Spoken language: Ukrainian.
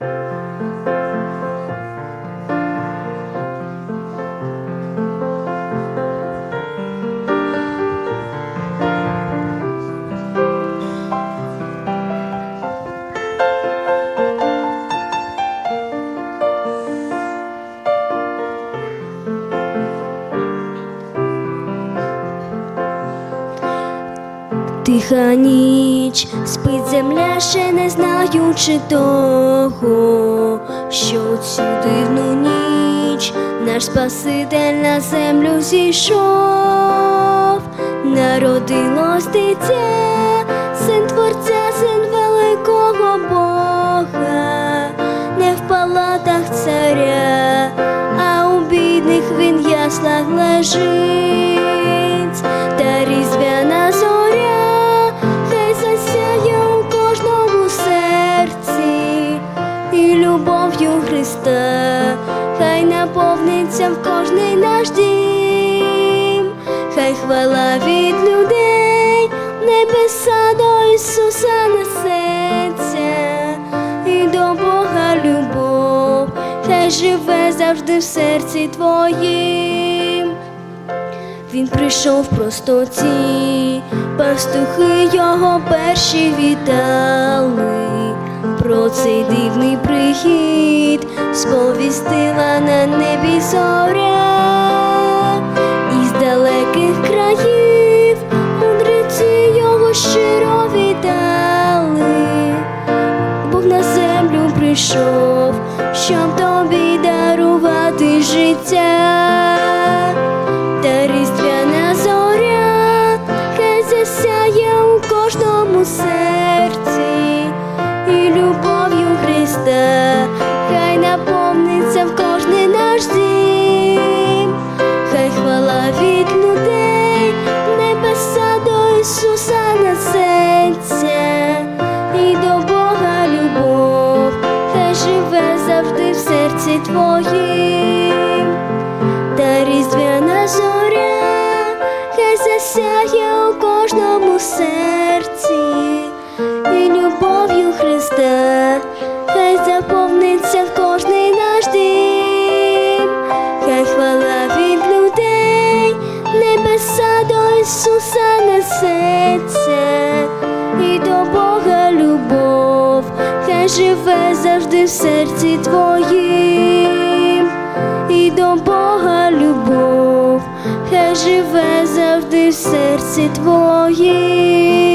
Thank you. Тиха ніч, спить земля, ще не знаючи того, що цю дивну ніч наш Спаситель на землю зійшов, народилось дитя, син Творця, син великого Бога, не в палатах царя, а у бідних він яслах лежить, любов'ю Христа, хай наповниться в кожний наш дім, хай хвала від людей, небеса до Ісуса несеться, і до Бога любов, хай живе завжди в серці твоїм. Він прийшов в простоті, пастухи його перші вітали. Про цей дивний прихід сповістила на небі зоря, із далеких країв мудреці його щиро вітали. Бог на землю прийшов, щоб тобі дарувати життя. Серці, і любов'ю Христа, хай заповниться в кожний наш дім, хай хвала від людей, небеса до Ісуса несеться, і до Бога любов, хай живе завжди в серці твоїм завжди в серці твоїм.